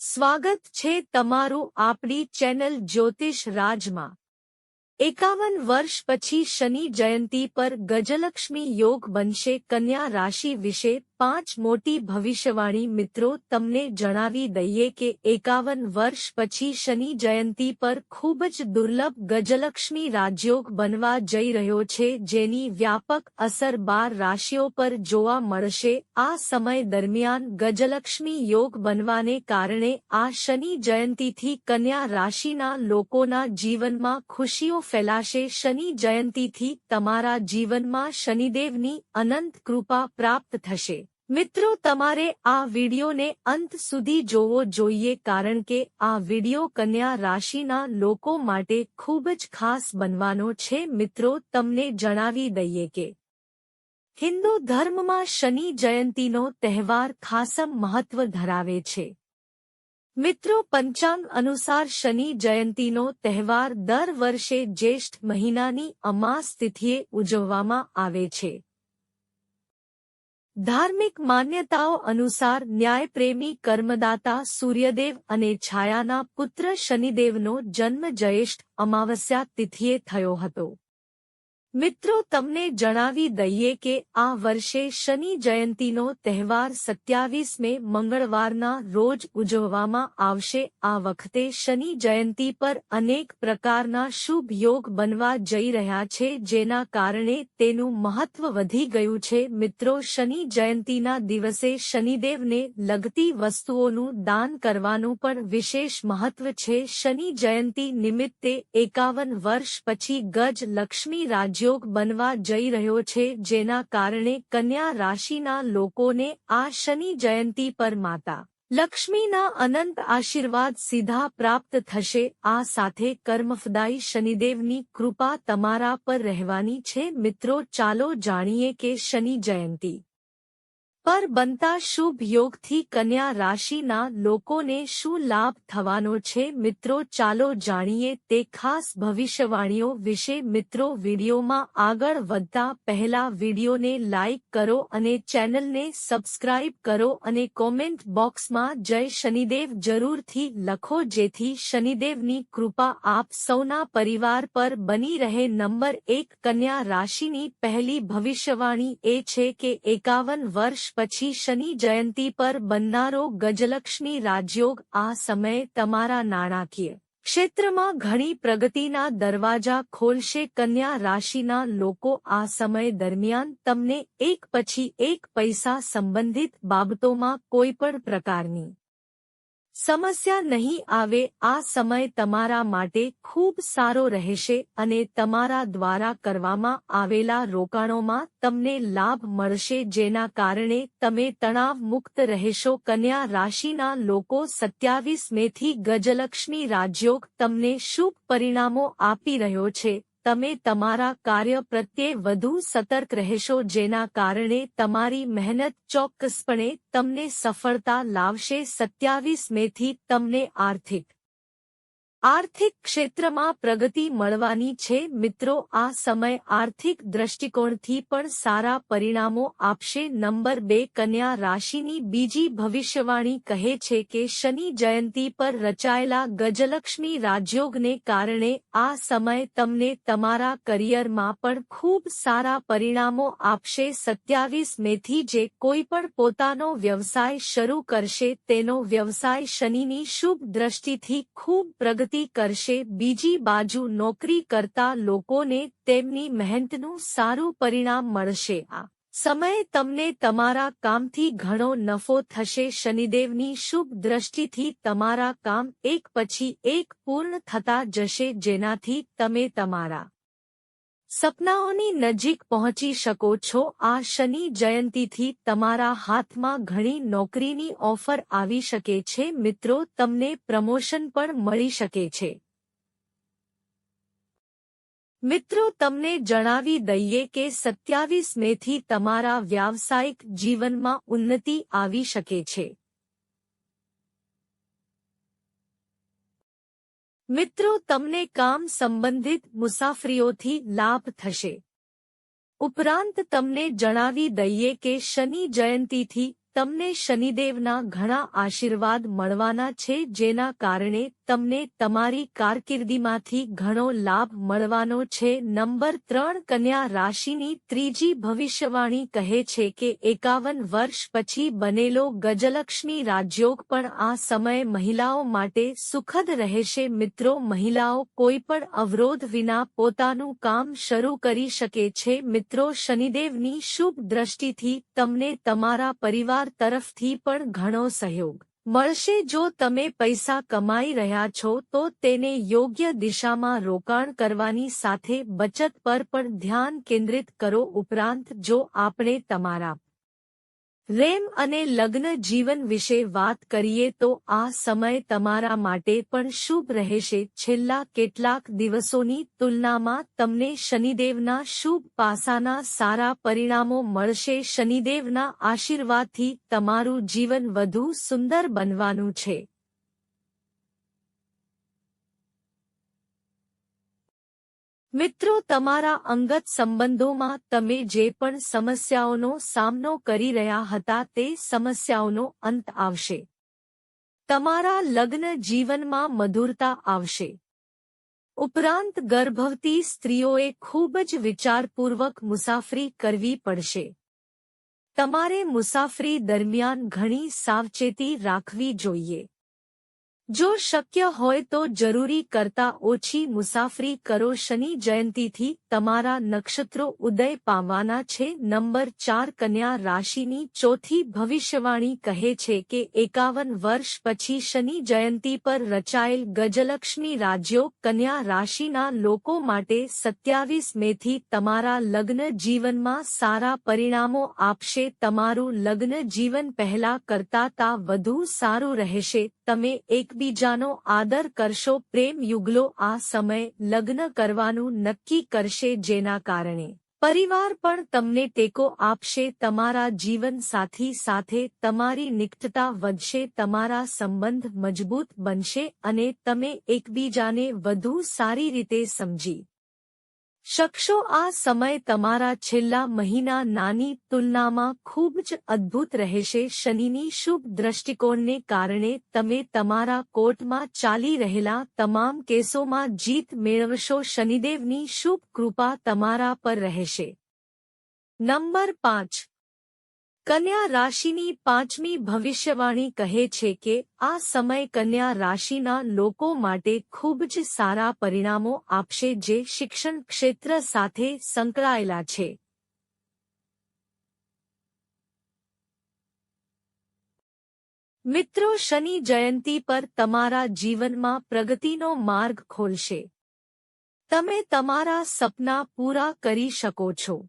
સ્વાગત છે તમારું આપણી ચેનલ જ્યોતિષ રાજમાં. એકાવન વર્ષ પછી શનિ જયંતી પર ગજલક્ષ્મી યોગ બનશે કન્યા રાશિ વિશે પાંચ મોટી ભવિષ્યવાણી મિત્રો તમને જણાવી દઈએ કે એકાવન વર્ષ પછી શનિ જયંતી પર ખૂબ જ દુર્લભ ગજલક્ષ્મી રાજયોગ બનવા જઈ રહ્યો છે, જેની વ્યાપક અસર બાર રાશિઓ પર જોવા મળશે. આ સમય દરમિયાન ગજલક્ષ્મી યોગ બનવાને કારણે આ શનિ જયંતીથી કન્યા રાશિના લોકોના જીવનમાં ખુશીઓ ફેલાશે. શનિ જયંતીથી તમારા જીવનમાં શનિદેવની અનંત કૃપા પ્રાપ્ત થશે. મિત્રો, તમારે આ વિડિયોને અંત સુધી જોવો જોઈએ કારણ કે આ વિડિયો કન્યા રાશિના લોકો માટે ખૂબ જ ખાસ બનવાનો છે. મિત્રો, તમને જણાવી દઈએ કે હિન્દુ ધર્મમાં શનિ જયંતીનો તહેવાર ખાસમ મહત્વ ધરાવે છે. મિત્રો, પંચાંગ અનુસાર શનિ જયંતીનો તહેવાર દર વર્ષે જ્યેષ્ઠ મહિનાની અમાસ તિથિએ ઉજવવામાં આવે છે. ધાર્મિક માન્યતાઓ અનુસાર ન્યાયપ્રેમી કર્મદાતા સૂર્યદેવ અને છાયાના પુત્ર શનિદેવનો જન્મ જયેષ્ઠ અમાવસ્યા તિથિએ થયો હતો. મિત્રો, તમને જણાવી દઈએ કે આ વર્ષે શનિ જયંતીનો તહેવાર સત્યાવીસ મે મંગળવારના રોજ ઉજવવામાં આવશે. આ વખતે શનિ જયંતી પર અનેક પ્રકારના શુભ યોગ બનવા જઈ રહ્યા છે, જેના કારણે તેનું મહત્વ વધી ગયું છે. મિત્રો, શનિ જયંતીના દિવસે શનિદેવને લગતી વસ્તુઓનું દાન કરવાનું પણ વિશેષ મહત્વ છે. શનિ જયંતી નિમિત્તે એકાવન વર્ષ પછી ગજ લક્ષ્મી રાજ્ય યોગ બનવા જઈ રહ્યો છે, જેના કારણે કન્યા રાશિના લોકોને આ શનિ જયંતી પર માતા લક્ષ્મીના અનંત આશીર્વાદ સીધા પ્રાપ્ત થશે. આ સાથે કર્મફદાયી શનિદેવની કૃપા તમારા પર રહેવાની છે. મિત્રો, ચાલો જાણીએ કે શનિ જયંતી પર બનતા શુભ યોગથી કન્યા રાશિના લોકોને શું લાભ થવાનો છે? મિત્રો, ચાલો જાણીએ તે ખાસ ભવિષ્યવાણીઓ વિશે. મિત્રો, વિડીયોમાં આગળ વધતા પહેલા વિડીયોને લાઇક કરો અને ચેનલને સબસ્ક્રાઇબ કરો અને કોમેન્ટ બોક્સમાં જય શનિદેવ જરૂરથી લખો, જેથી શનિદેવની કૃપા આપ સૌના પરિવાર પર બની રહે. નંબર એક, કન્યા રાશિની પહેલી ભવિષ્યવાણી એ છે કે એકાવન વર્ષ પછી શનિ જયંતી પર બનનારો ગજલક્ષ્મી રાજયોગ આ સમયે તમારા નાણાકીય ક્ષેત્રમાં ઘણી પ્રગતિના દરવાજા ખોલશે. કન્યા રાશિના લોકો આ સમય દરમિયાન તમને એક પછી એક પૈસા સંબંધિત બાબતોમાં કોઈ પણ પ્રકારની સમસ્યા નહીં આવે, આ સમય તમારા માટે ખૂબ સારો રહેશે અને તમારા દ્વારા કરવામાં આવેલા રોકાણોમાં તમને લાભ મળશે, જેના કારણે તમે તણાવ મુક્ત રહેશો. કન્યા રાશિના લોકો સત્યાવીસ મેથી ગજલક્ષ્મી રાજયોગ તમને શુભ પરિણામો આપી રહ્યો છે. તમે તમારા કાર્ય પ્રત્યે વધુ સતર્ક રહેશો, જેના કારણે તમારી મહેનત ચોક્કસપણે તમને સફળતા લાવશે. સત્યાવીસ મેથી તમને આર્થિક આર્થિક ક્ષેત્રમાં પ્રગતિ મળવાની છે. મિત્રો, આ સમય આર્થિક દ્રષ્ટિકોણથી પણ સારા પરિણામો આપશે. નંબર બે, કન્યા રાશિની બીજી ભવિષ્યવાણી કહે છે કે શનિ જયંતી પર રચાયેલા ગજલક્ષ્મી રાજયોગને કારણે આ સમય તમને તમારા કરિયરમાં પણ ખૂબ સારા પરિણામો આપશે. સત્યાવીસ મેથી જે કોઈ પણ પોતાનો વ્યવસાય શરૂ કરશે, તેનો વ્યવસાય શનિની શુભ દ્રષ્ટિથી ખૂબ પ્રગતિ પ્રગતિ કરશે. બીજી બાજુ નોકરી કરતા લોકોને તેમની મહેનતનું સારું પરિણામ મળશે. આ સમયે તમને તમારા કામથી ઘણો નફો થશે. શનિદેવની શુભ દ્રષ્ટિથી તમારા કામ એક પછી એક પૂર્ણ થતા જશે. જેનાથી તમે તમારા સપનાઓની નજીક પહોંચી શકો છો. આ શનિ જયંતીથી તમારા હાથમાં ઘણી નોકરીની ઓફર આવી શકે છે. મિત્રો, તમને પ્રમોશન પણ મળી શકે છે. મિત્રો, તમને જણાવી દઈએ કે સત્યાવીસ મેથી તમારા વ્યાવસાયિક જીવનમાં ઉન્નતિ આવી શકે છે. મિત્રો, તમને કામ સંબંધિત મુસાફરીઓથી લાભ થશે. ઉપરાંત, તમને જણાવી દઈએ કે શનિ જયંતીથી તમને શનિદેવના ઘણા આશીર્વાદ મળવાના છે, જેના કારણે તમને તમારી કારકિર્દીમાંથી ઘણો લાભ મળવાનો છે. નંબર ત્રણ, કન્યા રાશિની ત્રીજી ભવિષ્યવાણી કહે છે કે એકાવન વર્ષ પછી બનેલો ગજલક્ષ્મી રાજયોગ પણ આ સમય મહિલાઓ માટે સુખદ રહેશે. મિત્રો, મહિલાઓ કોઈ પણ અવરોધ વિના પોતાનું કામ શરૂ કરી શકે છે. મિત્રો, શનિદેવની શુભ દ્રષ્ટિથી તમને તમારા પરિવાર તરફથી પણ ઘણો સહયોગ મળશે જો તમે પૈસા કમાઈ રહ્યા છો તો તેને યોગ્ય દિશામાં રોકાણ કરવાની સાથે બચત પર પણ ધ્યાન કેન્દ્રિત કરો ઉપરાંત જો આપણે તમારા રેમ અને લગ્ન જીવન વિશે વાત કરીએ તો આ સમય તમારા માટે પણ શુભ રહેશે. છેલ્લા કેટલાક દિવસોની તુલનામાં તમને શનિદેવના શુભ પાસાના સારા પરિણામો મળશે. શનિદેવના આશીર્વાદથી તમારું જીવન વધુ સુંદર બનવાનું છે. મિત્રો, તમારા અંગત સંબંધોમાં તમે જે પણ સમસ્યાઓનો સામનો કરી રહ્યા હતા તે સમસ્યાઓનો અંત આવશે. તમારા લગ્ન જીવનમાં મધુરતા આવશે. ઉપરાંત ગર્ભવતી સ્ત્રીઓએ ખૂબ જ વિચારપૂર્વક મુસાફરી કરવી પડશે. તમારે મુસાફરી દરમિયાન ઘણી સાવચેતી રાખવી જોઈએ. જો શક્ય હોય તો જરૂરી કરતા ઓછી મુસાફરી કરો શનિ જયંતીથી તમારા નક્ષત્રો ઉદય પામવાના છે. નંબર ચાર કન્યા રાશિની ચોથી ભવિષ્યવાણી કહે છે કે એકાવન વર્ષ પછી શનિ જયંતી પર રચાયેલ ગજલક્ષ્મી રાજ્યો કન્યા રાશિના લોકો માટે સત્યાવીસ મેથી તમારા લગ્ન જીવનમાં સારા પરિણામો આપશે. તમારું લગ્ન જીવન પહેલા કરતા તા વધુ સારું રહેશે. તમે એકબીજાનો આદર કરશો, પ્રેમ યુગલો આ સમય લગ્ન કરવાનું નક્કી કરશે જેના કારણે. પરિવાર પણ તમને ટેકો આપશે, તમારા જીવન સાથી સાથે તમારી નિકટતા વધશે, તમારા સંબંધ મજબૂત બનશે અને તમે એકબીજાને વધુ સારી રીતે સમજી શકશો આ સમય તમારા છેલ્લા મહિના નાની તુલનામાં ખૂબ જ અદ્ભુત રહેશે. શનિની શુભ દ્રષ્ટિકોણને કારણે તમે તમારા કોર્ટમાં ચાલી રહેલા તમામ કેસોમાં જીત મેળવશો. શનિદેવની શુભ કૃપા તમારા પર રહેશે. નંબર પાંચ. કન્યા રાશિની પાંચમી ભવિષ્યવાણી કહે છે કે, આ સમય કન્યા રાશિના લોકો માટે ખૂબ જ સારા પરિણામો આપશે જે શિક્ષણ ક્ષેત્ર સાથે સંકળાયેલા છે. મિત્રો, શનિ જયંતી પર તમારા જીવનમાં પ્રગતિનો માર્ગ ખોલશે. તમે તમારા સપના પૂરા કરી શકો છો.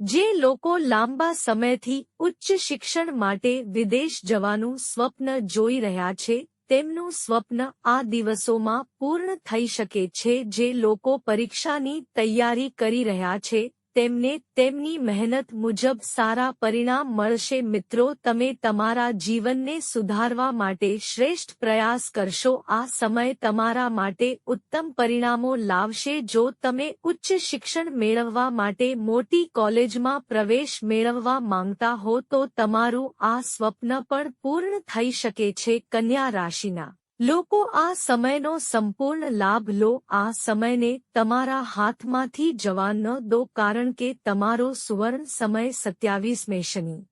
જે લોકો લાંબા સમયથી ઉચ્ચ શિક્ષણ માટે વિદેશ જવાનું સ્વપ્ન જોઈ રહ્યા છે, તેમનું સ્વપ્ન આ દિવસોમાં પૂર્ણ થઈ શકે છે જે લોકો પરીક્ષાની તૈયારી કરી રહ્યા છે તેમને તેમની મહેનત મુજબ સારા પરિણામ મળશે. મિત્રો, તમે તમારા જીવનને સુધારવા માટે શ્રેષ્ઠ પ્રયાસ કરશો. આ સમય તમારા માટે ઉત્તમ પરિણામો લાવશે. જો તમે ઉચ્ચ શિક્ષણ મેળવવા માટે મોટી કોલેજમાં પ્રવેશ મેળવવા માંગતા હો, તો તમારું આ સ્વપ્ન પણ પૂર્ણ થઈ શકે છે. કન્યા રાશિના લોકો આ સમયનો સંપૂર્ણ લાભ લો, આ સમયને તમારા હાથમાંથી જવા ન દો કારણ કે તમારો સુવર્ણ સમય સત્યાવીસ મેશની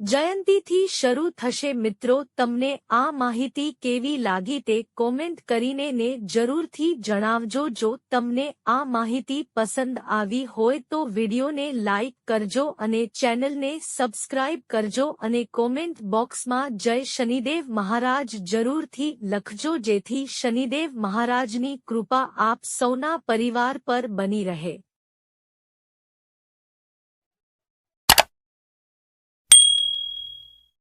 જયંતીથી શરૂ થશે મિત્રો, તમને આ માહિતી કેવી લાગી તે કોમેન્ટ કરીને ને જરૂરથી જણાવજો. જો તમને આ માહિતી પસંદ આવી હોય તો વિડીયોને લાઇક કરજો અને ચેનલને સબસ્ક્રાઇબ કરજો અને કોમેન્ટ બોક્સમાં જય શનિદેવ મહારાજ જરૂરથી લખજો, જેથી શનિદેવ મહારાજની કૃપા આપ સૌના પરિવાર પર બની રહે.